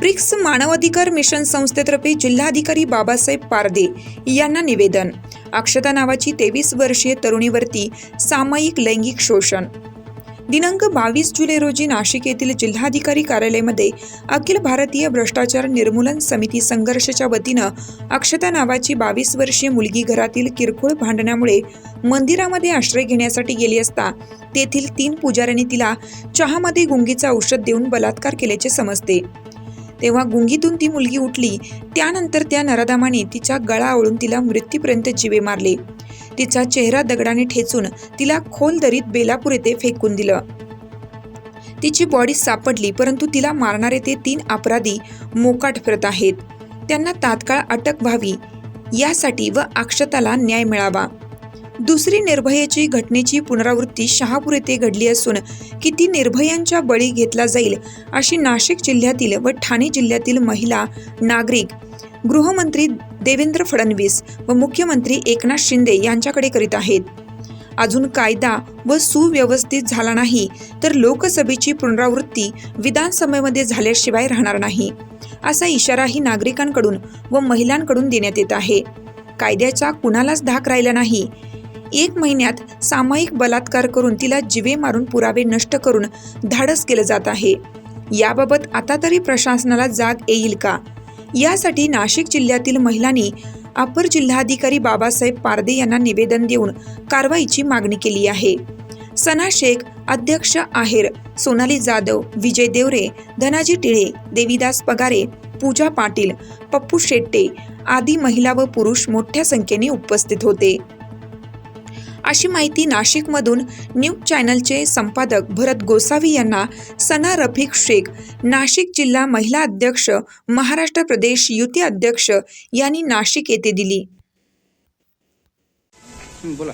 BRICS मानवाधिकार mission संस्थेतर्फे जिल्हाधिकारी बाबासाहेब पारदे यांना निवेदन. अक्षता नावाची तेवीस वर्षीय तरुणीवरती सामायिक लैंगिक शोषण. दिनांक बावीस जुलै रोजी नाशिक येथील जिल्हाधिकारी कार्यालयामध्ये अखिल भारतीय भ्रष्टाचार निर्मूलन समिती संघर्षच्या वतीनं अक्षता नावाची बावीस वर्षीय मुलगी घरातील किरकोळ भांडणामुळे मंदिरामध्ये आश्रय घेण्यासाठी गेली असता तेथील तीन पुजाऱ्यांनी तिला चहामध्ये गुंगीचं औषध देऊन बलात्कार केल्याचे समजते. तेव्हा गुंगीतून ती मुलगी उठली. त्यानंतर त्या नराधामाने तिचा गळा आवळून तिला मृत्यूपर्यंत जिवे मारले. तिचा चेहरा दगडाने ठेचून तिला खोल दरीत बेलापूर येथे फेकून दिलं. तिची बॉडी सापडली परंतु तिला मारणारे ते तीन अपराधी मोकाट फिरत आहेत. त्यांना तात्काळ अटक व्हावी. यासाठी व अक्षताला न्याय मिळावा. दुसरी निर्भयेची घटनेची पुनरावृत्ती शहापूर येथे घडली असून किती निर्भयांच्या बळी घेतला जाईल अशी नाशिक जिल्ह्यातील व ठाणे जिल्ह्यातील महिला नागरिक गृहमंत्री देवेंद्र फडणवीस व मुख्यमंत्री एकनाथ शिंदे यांच्याकडे करीत आहेत. अजून कायदा व सुव्यवस्थित झाला नाही तर लोकसभेची पुनरावृत्ती विधानसभेमध्ये झाल्याशिवाय राहणार नाही असा इशाराही नागरिकांकडून व महिलांकडून देण्यात येत आहे. कायद्याचा कुणालाच धाक राहिला नाही एक महिन्यात सामायिक बलात्कार करून तिला जिवे मारून पुरावे नष्ट करून धाडस केलं जात आहे. याबाबत आता तरी प्रशासनाला जाग येईल का? यासाठी नाशिक जिल्ह्यातील महिलांनी अपर जिल्हाधिकारी बाबासाहेब पारदे यांना निवेदन देऊन कारवाईची मागणी केली आहे. सना शेख अध्यक्ष आहेर सोनाली जाधव विजय देवरे धनाजी टिळे देवीदास पगारे पूजा पाटील पप्पू शेट्टे आदी महिला व पुरुष मोठ्या संख्येने उपस्थित होते. अशी माहिती नाशिकमधून न्यूज चॅनलचे संपादक भरत गोसावी यांना सना रफिक शेख नाशिक जिल्हा महिला अध्यक्ष महाराष्ट्र प्रदेश युती अध्यक्ष यांनी नाशिक येथे दिली. बोला.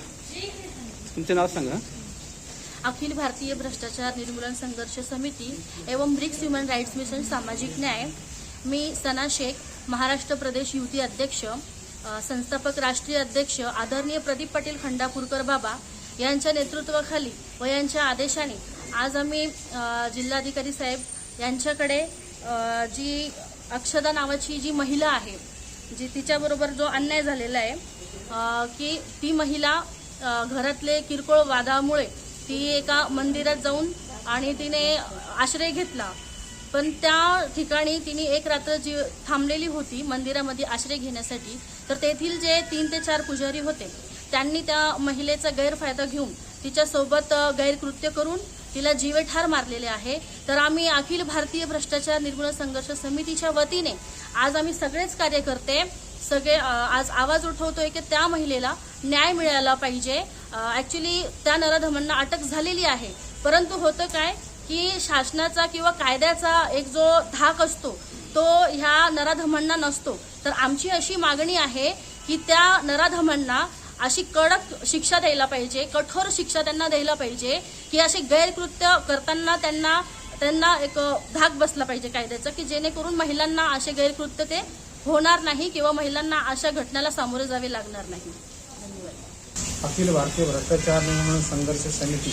तुमचे नाव सांगा. अखिल भारतीय भ्रष्टाचार निर्मूलन संघर्ष समिती एवं ब्रिक्स ह्युमन राईट्स मिशन सामाजिक न्याय. मी सना शेख महाराष्ट्र प्रदेश युती अध्यक्ष. संस्थापक राष्ट्रीय अध्यक्ष आदरणीय प्रदीप पाटील खंडापूरकर बाबा यांच्या नेतृत्वाखाली व यांच्या आदेशाने आज आम्ही जिल्हाधिकारी साहेब यांच्याकडे जी अक्षदा नावाची जी महिला आहे जी तिच्याबरोबर जो अन्याय झालेला आहे की ती महिला घरातले किरकोळ वादामुळे ती एका मंदिरात जाऊन आणि तिने आश्रय घेतला. पण त्या ठिकाणी तिने एक रात्र जी थांबलेली होती मंदिरामध्ये आश्रय घेण्यासाठी तर तेथील जे तीन ते चार पुजारी होते त्यांनी त्या महिलेचा गैरफायदा घेऊन तिच्यासोबत गैरकृत्य करून तिला जीवेठार मारलेले आहे. तर आम्ही अखिल भारतीय भ्रष्टाचार निर्मूलन संघर्ष समितीच्या वतीने आज आम्ही सगळेच कार्यकर्ते सगळे आज आवाज उठवतोय की त्या महिलेला न्याय मिळाला पाहिजे. ऍक्च्युली त्या नराधमांना अटक झालेली आहे. परंतु होतं काय? की शासनाचा किंवा कायद्याचा एक जो धाक असतो तो ह्या नराधमांना नसतो. तर आमची अशी मागणी आहे की त्या नराधमांना अशी कडक शिक्षा द्यायला पाहिजे कठोर शिक्षा त्यांना द्यायला पाहिजे की असे गैरकृत्य करताना त्यांना त्यांना एक धाक बसला पाहिजे कायद्याचा की जेणेकरून महिलांना असे गैरकृत्य ते होणार नाही किंवा महिलांना अशा घटनेला सामोरे जावे लागणार नाही. धन्यवाद. अखिल भारतीय भ्रष्टाचार निर्मूलन संघर्ष समिती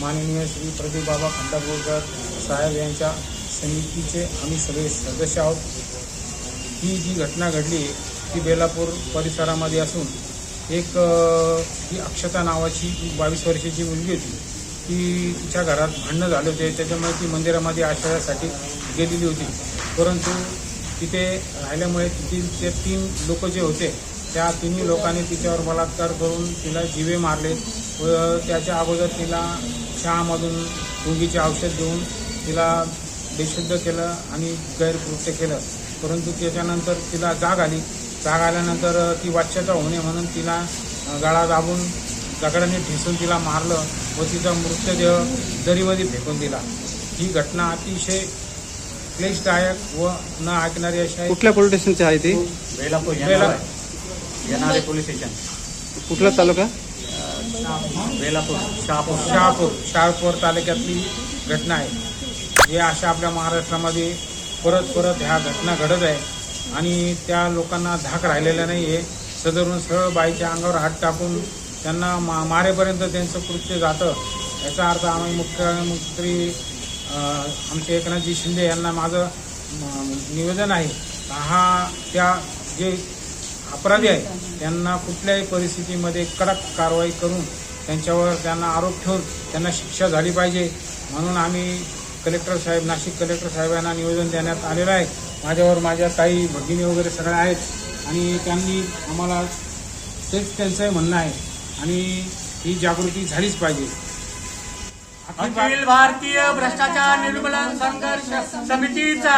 माननीय श्री प्रदीप बाबा खंडापूरकर साहेब यांच्या समितीचे आम्ही सगळे सदस्य आहोत. ही जी घटना घडली ती बेलापूर परिसरामध्ये असून एक ही अक्षता नावाची बावीस वर्षाची मुलगी होती. ती तिच्या घरात भांडणं झाले होते. त्याच्यामुळे ती मंदिरामध्ये आश्रयासाठी गेलेली होती. परंतु तिथे राहिल्यामुळे तिथील ते तीन लोक जे होते त्या तिन्ही लोकांनी तिच्यावर बलात्कार करून तिला जीवे मारले व त्याच्या अगोदर तिला चहामधून गुंगीचे औषध देऊन तिला बेशुद्ध केलं आणि गैरकृत्य केलं. परंतु त्याच्यानंतर तिला जाग आली. जाग आल्यानंतर ती वाच्यता होणे म्हणून तिला गळा दाबून दगडाने ठेचून तिला मारलं व तिचा मृतदेह दरीमध्ये फेकून दिला. ही घटना अतिशय क्लेशदायक व न ऐकणारी अशी आहे. कुठल्या पोलीस स्टेशनचे आहे ते? बेलापूर येणारे पोलीस स्टेशन. कुठला तालुका? वेलापूर शहापूर. शहापूर शहापूर तालुक्यातली घटना आहे. हे अशा आपल्या महाराष्ट्रामध्ये परत परत ह्या घटना घडत आहे. आणि त्या लोकांना धाक राहिलेला नाही आहे. सदरून सरळ बाईच्या अंगावर हात टाकून त्यांना मा मारेपर्यंत त्यांचं कृत्य जातं. याचा अर्थ आम्ही मुख्यमंत्री आमचे एकनाथजी शिंदे यांना माझं निवेदन आहे. हा त्या जे अपराधी आहे त्यांना कुठल्याही परिस्थितीमध्ये कडक कारवाई करून त्यांच्यावर त्यांना आरोप ठेवून त्यांना शिक्षा झाली पाहिजे. म्हणून आम्ही कलेक्टर साहेब नाशिक कलेक्टर साहेबांना निवेदन देण्यात आलेलं आहे. माझ्यावर माझ्या काही भगिनी वगैरे सगळ्या आहेत. आणि त्यांनी आम्हाला तेच त्यांचं म्हणणं आहे. आणि ही जागृती झालीच पाहिजे. अखिल भारतीय भ्रष्टाचार निर्मूलन संघर्ष समितीचा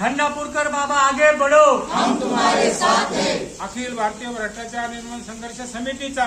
खंडापूरकर बाबा आगे बढो. अखिल भारतीय भ्रष्टाचार निर्मूलन संघर्ष समितीचा